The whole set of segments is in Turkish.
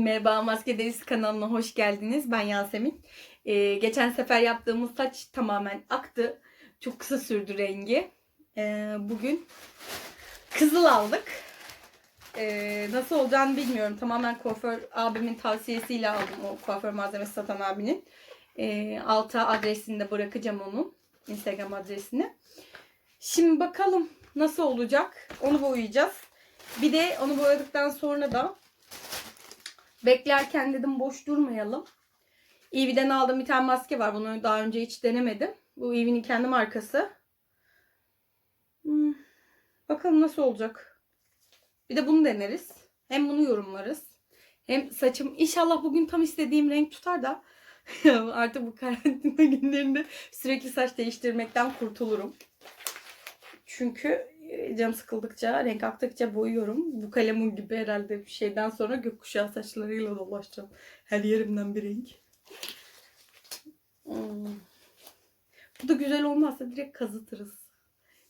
Merhaba Maske Derisi kanalına hoş geldiniz. Ben Yasemin. Ee, geçen sefer yaptığımız saç tamamen aktı. Çok kısa sürdü rengi. Ee, bugün kızıl aldık. Ee, nasıl olacağını bilmiyorum. Tamamen kuaför abimin tavsiyesiyle aldım o kuaför malzemesi satan abinin. Ee, alta adresini de bırakacağım onun. Instagram adresini. Şimdi bakalım nasıl olacak. Onu boyayacağız. Bir de onu boyadıktan sonra da beklerken dedim boş durmayalım. Eevee'den aldığım bir tane maske var. Bunu daha önce hiç denemedim. Bu Eevee'nin kendi markası. Hmm, Bakalım nasıl olacak. Bir de bunu deneriz. Hem bunu yorumlarız. Hem saçım inşallah bugün tam istediğim renk tutar da artık bu karantina günlerinde sürekli saç değiştirmekten kurtulurum. Çünkü canım sıkıldıkça, renk aktıkça boyuyorum. Bu kalemun gibi herhalde bir şeyden sonra gökkuşağı saçlarıyla dolaşacağım. Her yerimden bir renk. Hmm. Bu da güzel olmazsa direkt kazıtırız.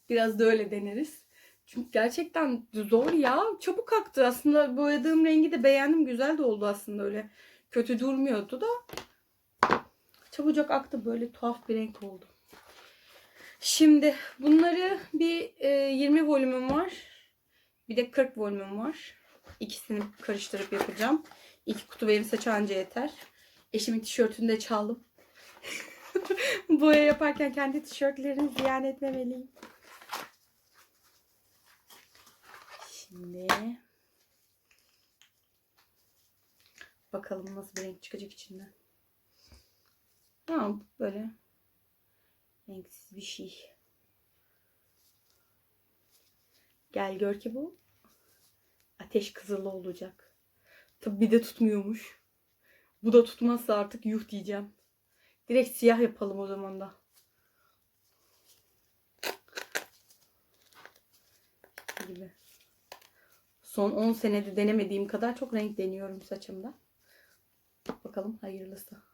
Biraz da öyle deneriz. Çünkü gerçekten zor ya. Çabuk aktı. Aslında boyadığım rengi de beğendim. Güzel de oldu aslında öyle. Kötü durmuyordu da. Çabucak aktı. Böyle tuhaf bir renk oldu. Şimdi bunları bir e, 20 volümüm var. Bir de 40 volümüm var. İkisini karıştırıp yapacağım. İki kutu benim saç anca yeter. Eşimin tişörtünü de çaldım. Boya yaparken kendi tişörtlerimi ziyan etmemeliyim. Şimdi bakalım nasıl bir renk çıkacak içinden. Ha, böyle renksiz bir şey. Gel gör ki bu ateş kızılı olacak. Tabi bir de tutmuyormuş. Bu da tutmazsa artık yuh diyeceğim. Direkt siyah yapalım o zaman da. İşte gibi. Son 10 senede denemediğim kadar çok renk deniyorum saçımda. Bakalım hayırlısı.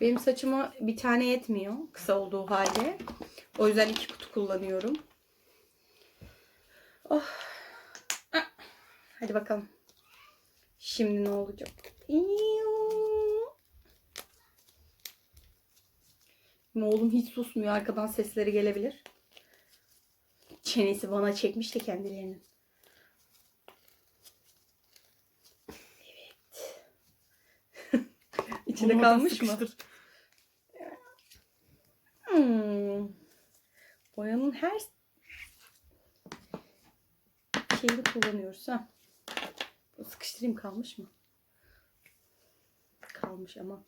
Benim saçıma bir tane yetmiyor kısa olduğu halde. O yüzden iki kutu kullanıyorum. Oh. Ah. Hadi bakalım. Şimdi ne olacak? Oğlum hiç susmuyor. Arkadan sesleri gelebilir. Çenesi bana çekmiş de kendilerinin. Evet. İçinde kalmış mı? Hmm. Boyanın her şeyini kullanıyoruz. Ha. Sıkıştırayım kalmış mı? Kalmış ama.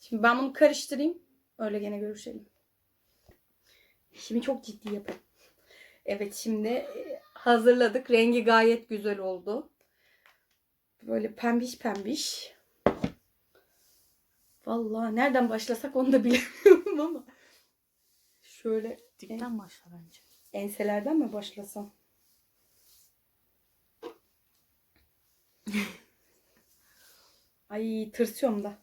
Şimdi ben bunu karıştırayım. Öyle gene görüşelim. Şimdi çok ciddi yapalım. Evet şimdi e, hazırladık. Rengi gayet güzel oldu. Böyle pembiş pembiş. Vallahi nereden başlasak onu da bilemiyorum ama. Şöyle Dipten başla bence. enselerden mi başlasam? Ay tırsıyorum da.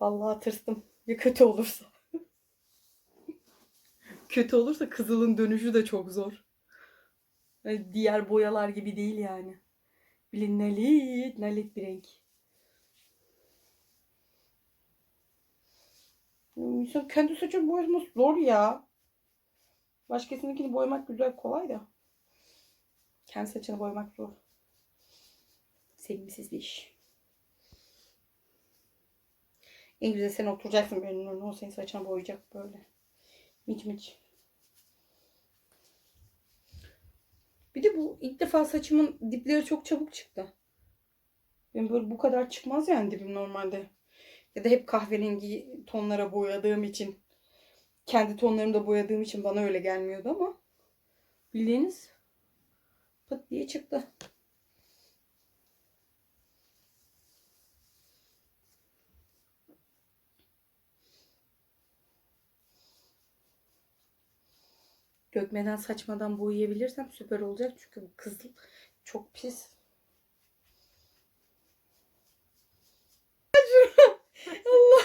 Vallahi tırstım. Ya kötü olursa. Kötü olursa kızılın dönüşü de çok zor. Böyle diğer boyalar gibi değil yani. Bilin nalit, nalit bir renk. İnsan kendi saçını boyaması zor ya. Başkasınınkini boyamak güzel kolay da. Kendi saçını boyamak zor. Sevimsiz bir iş. En güzel sen oturacaksın benim önüne. O senin saçını boyayacak böyle. Miç miç. Bir de bu ilk defa saçımın dipleri çok çabuk çıktı. Benim böyle bu kadar çıkmaz yani dibim normalde. Ya da hep kahverengi tonlara boyadığım için kendi tonlarımda boyadığım için bana öyle gelmiyordu ama bildiğiniz pıt diye çıktı. Dökmeden saçmadan boyayabilirsem süper olacak. Çünkü bu çok pis. Allah.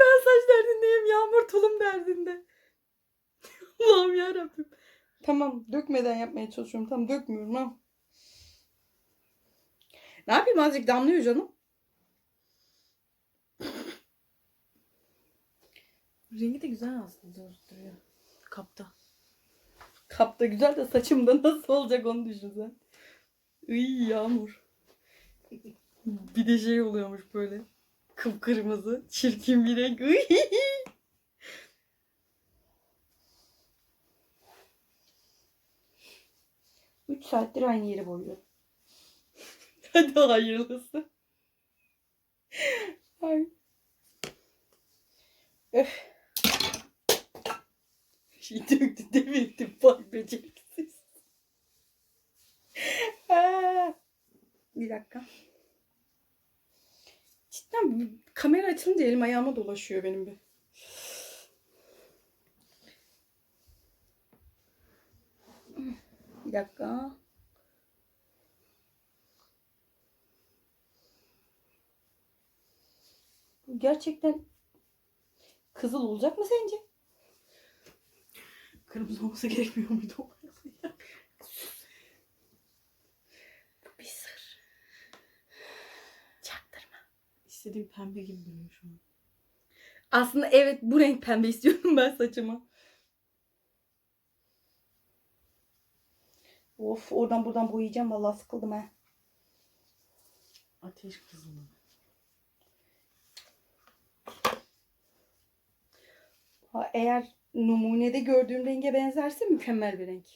ben saç derdindeyim. Yağmur Allah'ım yarabbim. Tamam dökmeden yapmaya çalışıyorum. Tamam dökmüyorum ha. Ne yapayım azıcık damlıyor canım. Rengi de güzel aslında duruyor. Kapta. Kapta güzel de saçımda nasıl olacak onu düşünsen. Iy yağmur. Bir de şey oluyormuş böyle. Kıpkırmızı. Çirkin bir renk. Iy. Üç saattir aynı yeri boyuyorum. Hadi hayırlısı. Ay. Öf. Şey döktü devirdi vay beceriksiz. Bir dakika. Cidden kamera açılınca elim ayağıma dolaşıyor benim bir. Bir dakika. Gerçekten kızıl olacak mı sence? Kırmızı olması gerekmiyor muydu o? Bu bir sır. Çaktırma. İstediğim pembe gibi duruyor şu an. Aslında evet bu renk pembe istiyorum ben saçıma. Of oradan buradan boyayacağım vallahi sıkıldım ha. Ateş kızılı. Ha, eğer numunede gördüğüm renge benzerse mükemmel bir renk.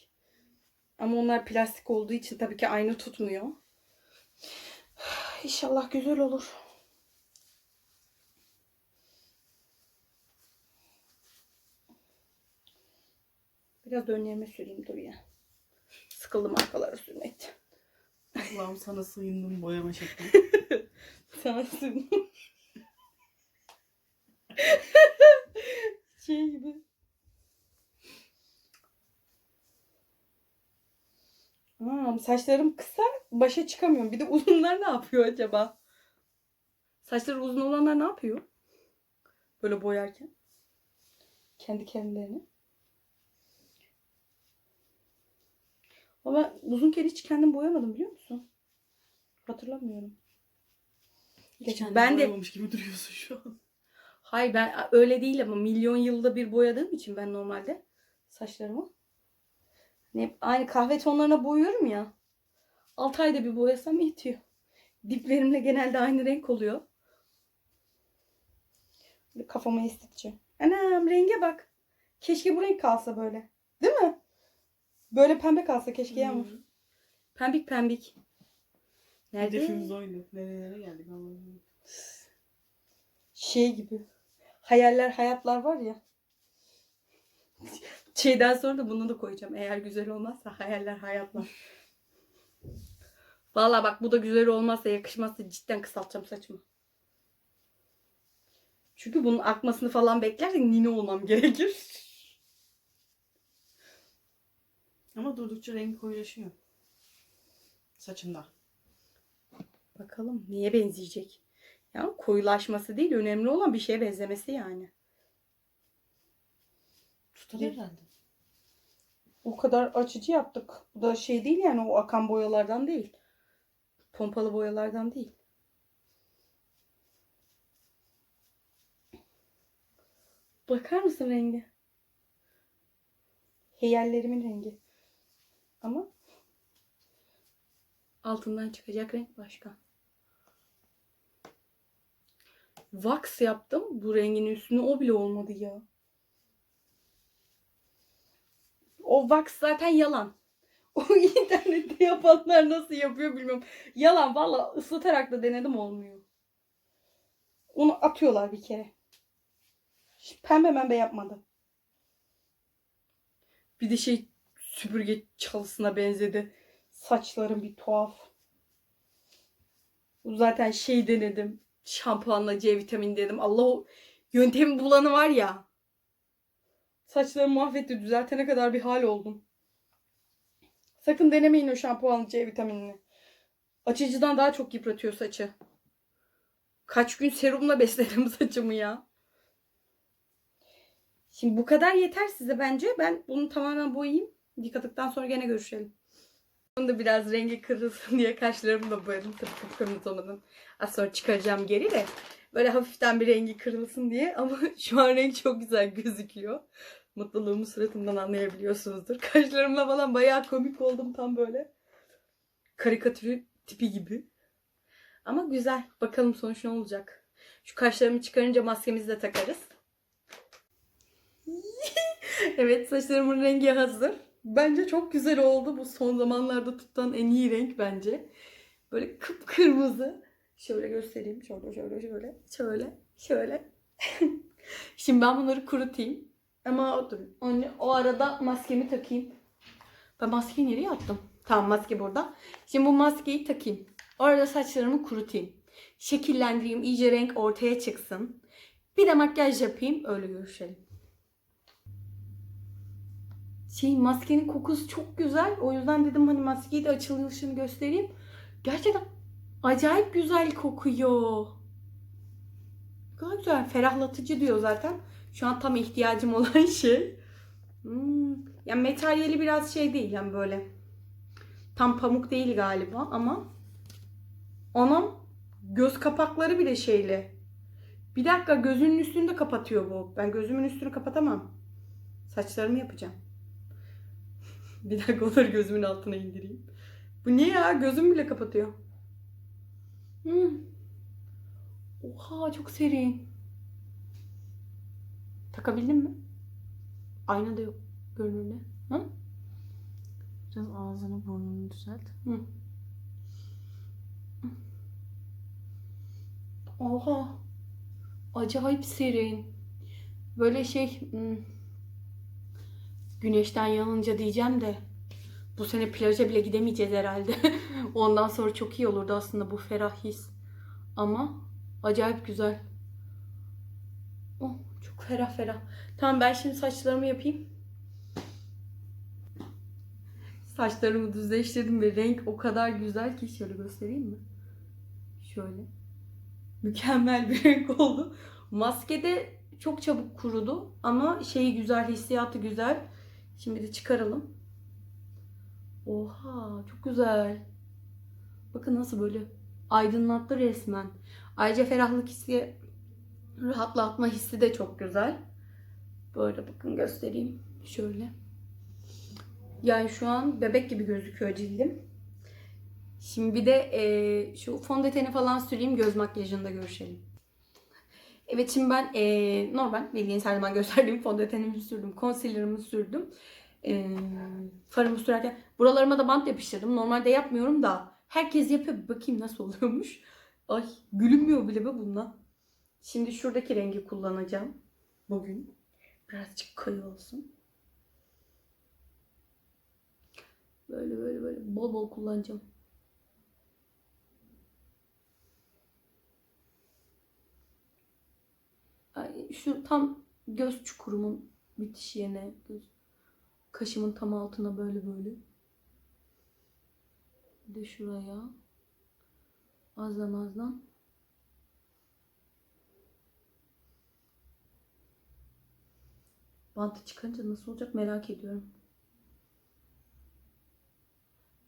Ama onlar plastik olduğu için tabii ki aynı tutmuyor. İnşallah güzel olur. Biraz önlerime süreyim dur ya. Sıkıldım arkalara sürmekten. Allah'ım sana sığındım boyama şekli. Sana sürüm. şey gibi. Aa, saçlarım kısa, başa çıkamıyorum. Bir de uzunlar ne yapıyor acaba? Saçları uzun olanlar ne yapıyor? Böyle boyarken. Kendi kendilerini. Ama ben uzunken hiç kendim boyamadım biliyor musun? Hatırlamıyorum. Hiç Ben de- gibi duruyorsun şu an. Hayır ben öyle değil ama milyon yılda bir boyadığım için ben normalde saçlarımı. Hep aynı kahve tonlarına boyuyorum ya. 6 ayda bir boyasam yetiyor. Diplerimle genelde aynı renk oluyor. Böyle kafama estetikçi. Anam renge bak. Keşke bu renk kalsa böyle. Değil mi? Böyle pembe kalsa keşke yağmur. Hı. Pembik pembik. Nerede? Hedefimiz oydu. Nerelere geldik Allah'ım. şey gibi. Hayaller hayatlar var ya. Şeyden sonra da bunu da koyacağım. Eğer güzel olmazsa hayaller hayatlar. Vallahi bak bu da güzel olmazsa yakışmazsa cidden kısaltacağım saçımı. Çünkü bunun akmasını falan beklersek nine olmam gerekir. Ama durdukça rengi koyulaşıyor. Saçında. Bakalım niye benzeyecek? Ya koyulaşması değil önemli olan bir şeye benzemesi yani. Tutar herhalde. O kadar açıcı yaptık. Bu da şey değil yani o akan boyalardan değil. Pompalı boyalardan değil. Bakar mısın rengi? Heyellerimin rengi. Ama altından çıkacak renk başka. Wax yaptım. Bu rengin üstüne o bile olmadı ya. O wax zaten yalan. O internette yapanlar nasıl yapıyor bilmiyorum. Yalan valla ıslatarak da denedim olmuyor. Onu atıyorlar bir kere. Pembe membe yapmadı. Bir de şey süpürge çalısına benzedi. Saçlarım bir tuhaf. Zaten şey denedim. Şampuanla C vitamini dedim. Allah o yöntemi bulanı var ya. Saçlarımı mahvetti. Düzeltene kadar bir hal oldum. Sakın denemeyin o şampuanlı C vitaminini. Açıcıdan daha çok yıpratıyor saçı. Kaç gün serumla besledim saçımı ya. Şimdi bu kadar yeter size bence. Ben bunu tamamen boyayayım. Yıkadıktan sonra gene görüşelim. Bunu da biraz rengi kırılsın diye kaşlarımı da boyadım. Tabii kıpkırmızı olmadan. Az sonra çıkaracağım geri de. Böyle hafiften bir rengi kırılsın diye. Ama şu an renk çok güzel gözüküyor. Mutluluğumu suratımdan anlayabiliyorsunuzdur. Kaşlarımla falan bayağı komik oldum tam böyle. Karikatürü tipi gibi. Ama güzel. Bakalım sonuç ne olacak. Şu kaşlarımı çıkarınca maskemizi de takarız. evet saçlarımın rengi hazır. Bence çok güzel oldu. Bu son zamanlarda tutan en iyi renk bence. Böyle kıpkırmızı. Şöyle göstereyim. Şöyle şöyle şöyle. Şöyle. Şöyle. Şimdi ben bunları kurutayım. Ama o, dur. O, o arada maskemi takayım. Ben maskeyi nereye attım? Tamam maske burada. Şimdi bu maskeyi takayım. Orada saçlarımı kurutayım. Şekillendireyim. iyice renk ortaya çıksın. Bir de makyaj yapayım. Öyle görüşelim. Şey maskenin kokusu çok güzel. O yüzden dedim hani maskeyi de açılışını göstereyim. Gerçekten acayip güzel kokuyor. Ne kadar güzel. Ferahlatıcı diyor zaten. Şu an tam ihtiyacım olan şey. Hmm. Yani materyali biraz şey değil yani böyle. Tam pamuk değil galiba ama onun göz kapakları bile şeyli. Bir dakika gözünün üstünü de kapatıyor bu. Ben gözümün üstünü kapatamam. Saçlarımı yapacağım. Bir dakika onları gözümün altına indireyim. Bu ne ya? Gözüm bile kapatıyor. Hmm. Oha çok serin. Takabildin mi? Aynada yok görünürde. Hı? Biraz ağzını burnunu düzelt. Hı. Oha. Acayip serin. Böyle şey hmm, güneşten yanınca diyeceğim de bu sene plaja bile gidemeyeceğiz herhalde. Ondan sonra çok iyi olurdu aslında bu ferah his. Ama acayip güzel. Oh, çok ferah ferah. Tamam ben şimdi saçlarımı yapayım. Saçlarımı düzleştirdim ve renk o kadar güzel ki şöyle göstereyim mi? Şöyle. Mükemmel bir renk oldu. Maskede çok çabuk kurudu ama şeyi güzel, hissiyatı güzel. Şimdi de çıkaralım. Oha, çok güzel. Bakın nasıl böyle aydınlattı resmen. Ayrıca ferahlık hissi, rahatlatma hissi de çok güzel. Böyle bakın göstereyim. Şöyle. Yani şu an bebek gibi gözüküyor cildim. Şimdi bir de e, şu fondöteni falan süreyim göz makyajında görüşelim. Evet şimdi ben e, normal bildiğiniz her zaman gösterdiğim fondötenimi sürdüm. Concealer'ımı sürdüm. E, farımı sürerken buralarıma da bant yapıştırdım. Normalde yapmıyorum da herkes yapıyor. Bakayım nasıl oluyormuş. Ay gülünmüyor bile be bununla. Şimdi şuradaki rengi kullanacağım. Bugün. Birazcık koyu olsun. Böyle böyle böyle bol bol kullanacağım. Ay, şu tam göz çukurumun bitiş yerine göz kaşımın tam altına böyle böyle. Bir de şuraya. Azdan azdan. Bantı çıkınca nasıl olacak merak ediyorum.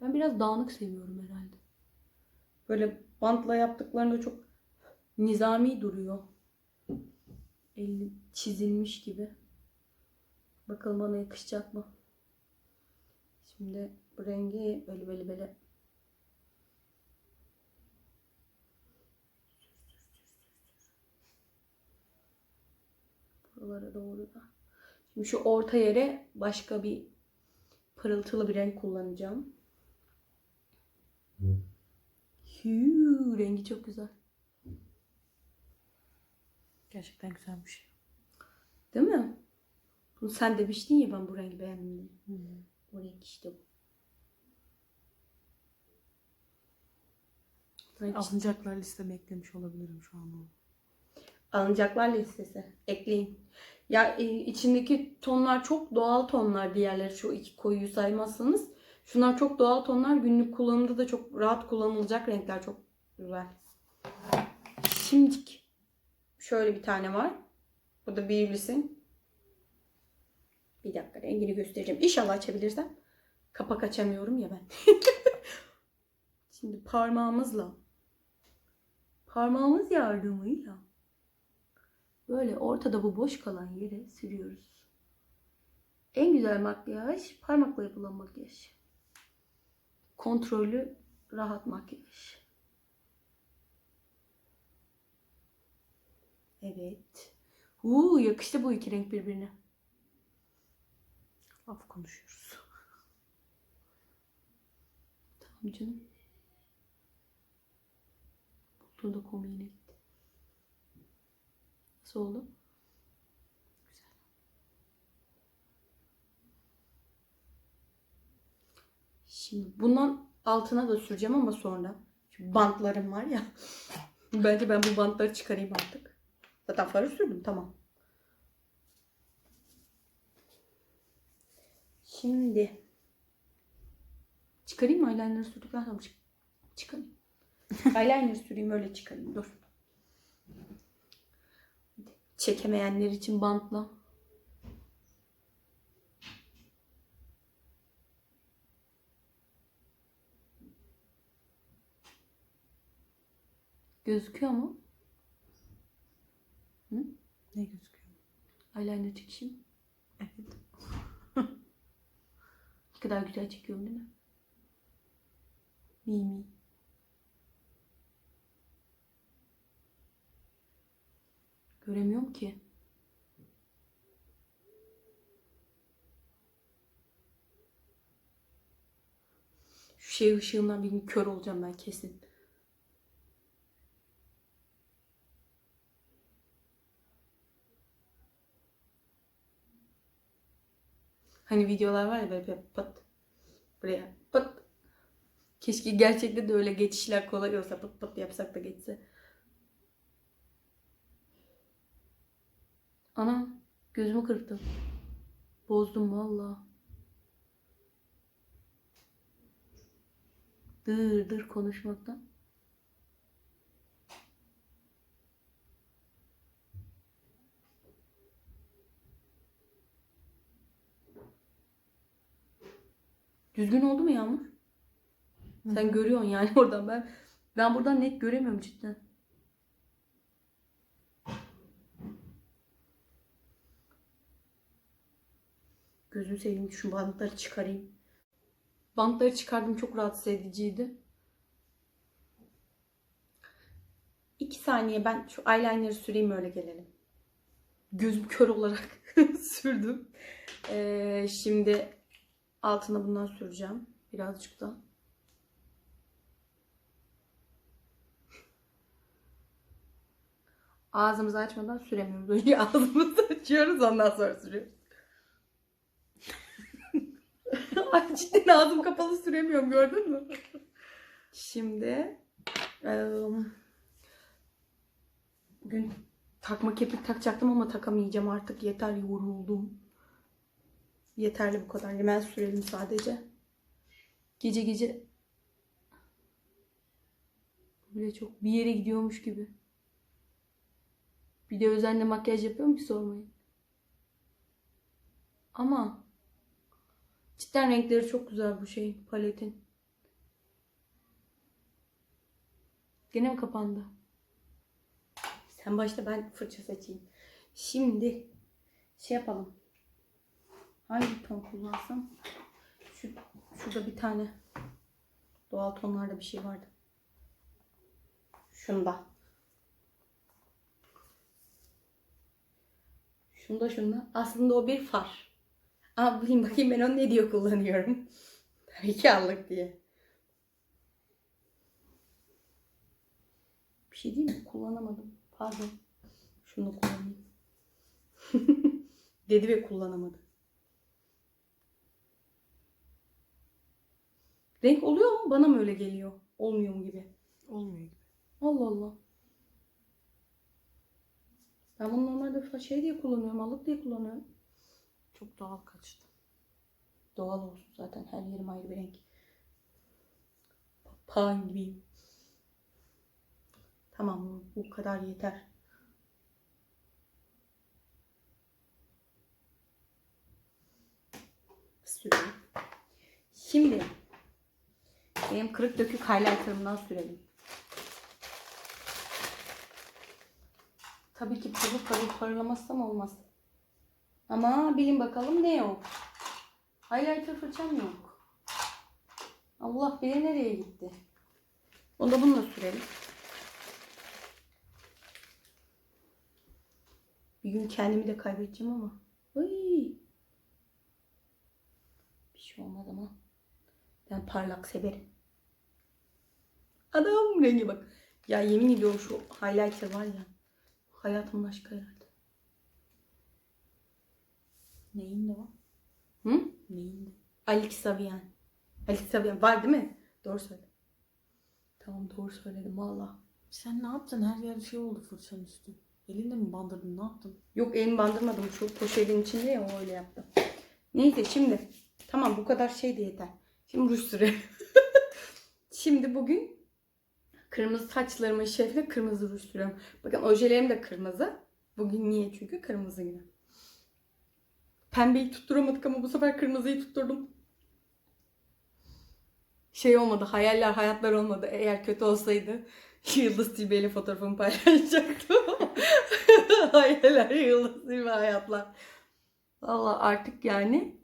Ben biraz dağınık seviyorum herhalde. Böyle bantla yaptıklarında çok nizami duruyor. Eli çizilmiş gibi. Bakalım bana yakışacak mı? Şimdi bu rengi böyle böyle böyle buralara doğru da. Şimdi şu orta yere başka bir pırıltılı bir renk kullanacağım. Huu, rengi çok güzel. Gerçekten güzelmiş. Değil mi? Bunu sen demiştin ya ben bu rengi beğendim diye. O renk işte bu. Renk işte. Alınacaklar listeme eklemiş olabilirim şu an. Alınacaklar listesi. Ekleyin. Ya e, içindeki tonlar çok doğal tonlar diğerleri şu iki koyuyu saymazsanız. Şunlar çok doğal tonlar. Günlük kullanımda da çok rahat kullanılacak renkler. Çok güzel. Şimdi şöyle bir tane var. Bu da Beauty's'in Bir dakika rengini göstereceğim. İnşallah açabilirsem. Kapak açamıyorum ya ben. Şimdi parmağımızla parmağımız yardımıyla böyle ortada bu boş kalan yere sürüyoruz. En güzel makyaj parmakla yapılan makyaj. Kontrollü rahat makyaj. Evet. Uuu yakıştı bu iki renk birbirine. Af konuşuyoruz. Tamam canım. Bulduğu da komiğine gitti. Nasıl oldu? Güzel. Şimdi bundan altına da süreceğim ama sonra. Şu bantlarım var ya. Bence ben bu bantları çıkarayım artık. Zaten farı sürdüm tamam. Şimdi çıkarayım mı eyeliner sürdükten sonra çık çıkarayım. eyeliner süreyim öyle çıkarayım dur. Çekemeyenler için bantla. Gözüküyor mu? Ne gözüküyor? Eyeliner çekişim. Evet. Ne kadar güzel çekiyorum değil mi? Mi mi. Göremiyorum ki. Şu şey ışığından bir gün kör olacağım ben kesin. Hani videolar var ya böyle pıt buraya pıt. Keşke gerçekten de öyle geçişler kolay olsa pıt pıt yapsak da geçse. Ana gözümü kırptım. Bozdum valla. Dır dır konuşmaktan. Düzgün oldu mu Yağmur? Sen Hı hı. görüyorsun yani oradan ben ben buradan net göremiyorum cidden. Gözümü seveyim şu bantları çıkarayım. Bantları çıkardım çok rahatsız ediciydi. İki saniye ben şu eyeliner'ı süreyim öyle gelelim. Gözüm kör olarak sürdüm. Ee, şimdi altına bundan süreceğim. Birazcık da. Ağzımızı açmadan süremiyoruz. Önce ağzımızı açıyoruz ondan sonra sürüyoruz. Ay cidden ağzım kapalı süremiyorum gördün mü? Şimdi bugün takma kepik takacaktım ama takamayacağım artık yeter yoruldum. Yeterli bu kadar. Hemen sürelim sadece. Gece gece böyle çok bir yere gidiyormuş gibi. Bir de özenle makyaj yapıyorum ki sormayın. Ama cidden renkleri çok güzel bu şeyin paletin. Gene mi kapandı? Sen başta ben fırça seçeyim. Şimdi şey yapalım. Hangi ton kullansam? Şu, şurada bir tane doğal tonlarda bir şey vardı. Şunda. Şunda şunda. Aslında o bir far. Ama bileyim bakayım ben onu ne diye kullanıyorum. Tabii ki allık diye. Bir şey değil mi? Kullanamadım. Pardon. Şunu kullanayım. Dedi ve kullanamadı. Renk oluyor mu? Bana mı öyle geliyor? Olmuyor mu gibi? Olmuyor gibi. Allah Allah. Ben bunu normalde şey diye kullanıyorum, alık diye kullanıyorum. Çok doğal kaçtı. Doğal olsun zaten. Her yerim ayrı bir renk. Papağan gibiyim. Tamam bu, kadar yeter. sürelim. Şimdi benim kırık dökük highlighterımdan sürelim. Tabii ki pırıl pırıl parlamazsam olmaz. Ama bilin bakalım ne o? Highlighter fırçam yok. Allah beni nereye gitti? Onu da bununla sürelim. Bir gün kendimi de kaybedeceğim ama. Ay. Bir şey olmaz ama. Ben parlak severim. Adam rengi bak. Ya yemin ediyorum şu highlighter var ya. Hayatımın aşkı herhalde. Neyin de o? Hı? Neyin de? Alik Saviyen. Alik Saviyen var değil mi? Doğru söyle. Tamam doğru söyledim valla. Sen ne yaptın? Her yer şey oldu fırçanın üstü. Elinde mi bandırdın? Ne yaptın? Yok elimi bandırmadım. Şu poşetin içinde ya o öyle yaptım. Neyse şimdi. Tamam bu kadar şey de yeter. Şimdi ruj sürelim. şimdi bugün kırmızı saçlarımın şefine kırmızı ruj sürüyorum. Bakın ojelerim de kırmızı. Bugün niye? Çünkü kırmızı günü. Pembeyi tutturamadık ama bu sefer kırmızıyı tutturdum. Şey olmadı. Hayaller hayatlar olmadı. Eğer kötü olsaydı Yıldız Tilbe ile fotoğrafımı paylaşacaktım. Hayaller Yıldız Tilbe hayatlar. Valla artık yani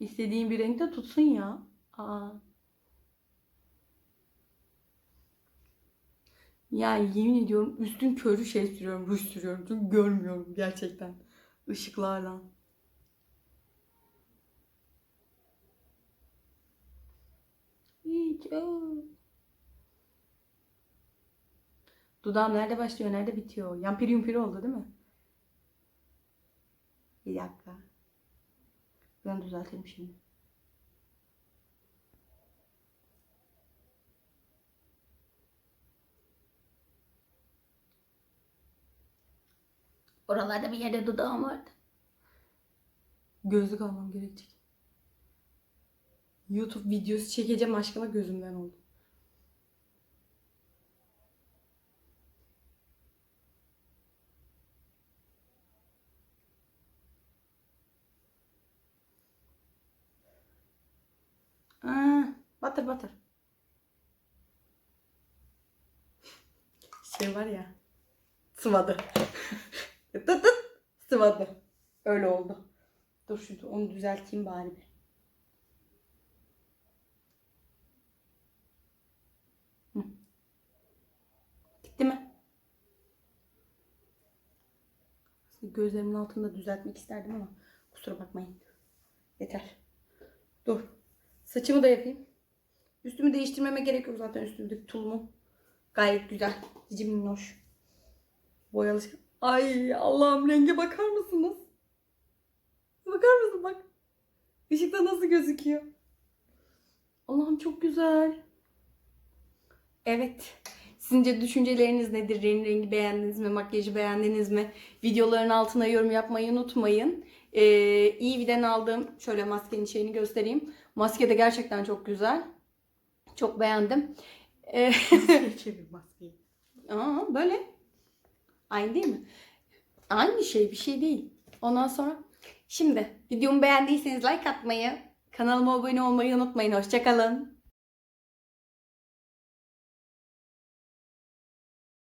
istediğin bir renkte tutsun ya. Aa. Ya yemin ediyorum üstün körü şey sürüyorum, ruj sürüyorum. Çünkü görmüyorum gerçekten. ışıklardan. Hiç. Dudağım nerede başlıyor, nerede bitiyor? Yampir yumpir oldu değil mi? Bir dakika. Ben düzeltelim şimdi. Oralarda bir yerde dudağım vardı. Gözlük almam gerekecek. YouTube videosu çekeceğim aşkına gözümden oldu. Aa, batır batır. Şey var ya. Sıvadı. Tıt tıt. Sıvadı. Öyle oldu. Dur şu onu düzelteyim bari bir. Gitti mi? Gözlerimin altında düzeltmek isterdim ama kusura bakmayın. Yeter. Dur. Saçımı da yapayım. Üstümü değiştirmeme gerek yok zaten üstümdeki tulumum. Gayet güzel. Cici minnoş. Boyalı. Ay Allah'ım renge bakar mısınız? Bakar mısın bak. Işıkta nasıl gözüküyor? Allah'ım çok güzel. Evet. Sizce düşünceleriniz nedir? Rengi rengi beğendiniz mi? Makyajı beğendiniz mi? Videoların altına yorum yapmayı unutmayın. Ee, Eevee'den aldığım şöyle maskenin şeyini göstereyim. Maske de gerçekten çok güzel. Çok beğendim. Ee, Çevir maskeyi. Aa, böyle. Aynı değil mi? Aynı şey bir şey değil. Ondan sonra şimdi videomu beğendiyseniz like atmayı, kanalıma abone olmayı unutmayın. Hoşçakalın.